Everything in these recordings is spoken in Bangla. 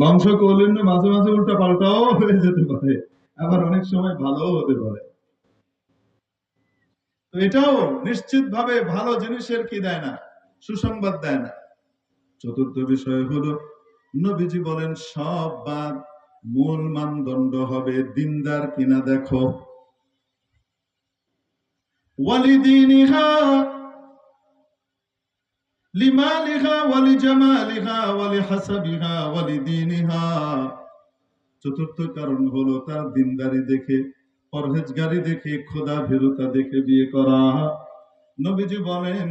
বংশ কৌলিন্য মাঝে মাঝে উল্টা পাল্টাও হয়ে যেতে পারে। আবার অনেক সময় ভালোও হতে পারে। তো এটাও নিশ্চিত ভাবে ভালো জিনিসের কি দেয় না? সুসংবাদ দেয় না। চতুর্থ বিষয় হলো, নবীজি বলেন, সব বাদ, মূল মানদণ্ড হবে দিনদার কিনা দেখো। ওয়ালিদিনিহা ওয়ালিহাসাবিহা ওয়ালিদিনিহা চতুর্থ কারণ হলো তার দিনদারি দেখে, পরহেজগারি দেখে, খোদা ভীরুতা দেখে বিয়ে করা। নবীজি বলেন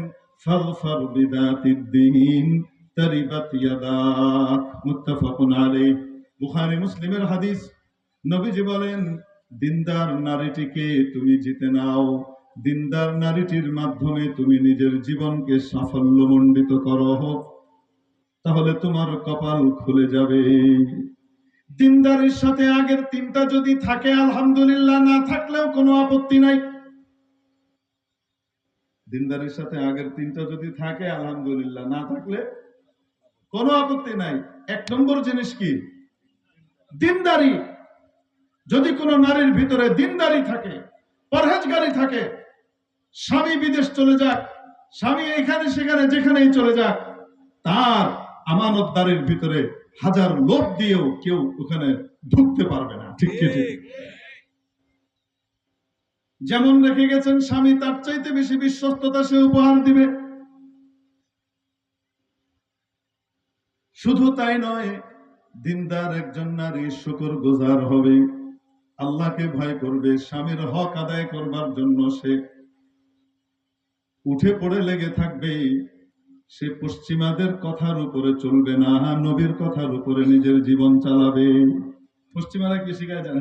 বুখারী মুসলিমের হাদিস। নবীজি বলেন, দিনদার নারীটিকে তুমি জিতে নাও। দিনদার নারীটির মাধ্যমে তুমি নিজের জীবনকে সাফল্যমণ্ডিত করো। তাহলে তোমার কপাল খুলে যাবে। দিনদারির সাথে আগের তিনটা যদি থাকে, আলহামদুলিল্লাহ, না থাকলেও কোনো আপত্তি নাই। দিনদারির সাথে আগের তিনটা যদি থাকে, আলহামদুলিল্লাহ, না থাকলে কোনো আপত্তি নাই। এক নম্বর জিনিস কি? দিনদারি। যদি কোনো নারীর ভিতরে দিনদারি থাকে, পরহেজগারি থাকে স্বামী বিদেশ চলে যাক, স্বামী এখানে সেখানে যেখানেই চলে যাক, তার আমানতদারির ভিতরে হাজার লোক দিয়েও কেউ ওখানে ঢুকতে পারবে না। ঠিক ঠিক? যেমন রেখে গেছেন স্বামী, তার চাইতে বেশি বিশ্বস্ততা সে উপহার দিবে। শুধু তাই নয়, দিনদার একজন নারী শুকর গুজার হবে। আল্লাহকে ভয় করবে, স্বামীর হক আদায় করবার জন্য সে উঠে পড়ে লেগে থাকবে সে পশ্চিমাদের কথার উপরে চলবে না, নবীর কথার উপরে নিজের জীবন চালাবে। পশ্চিমারা কি শিখায় জানে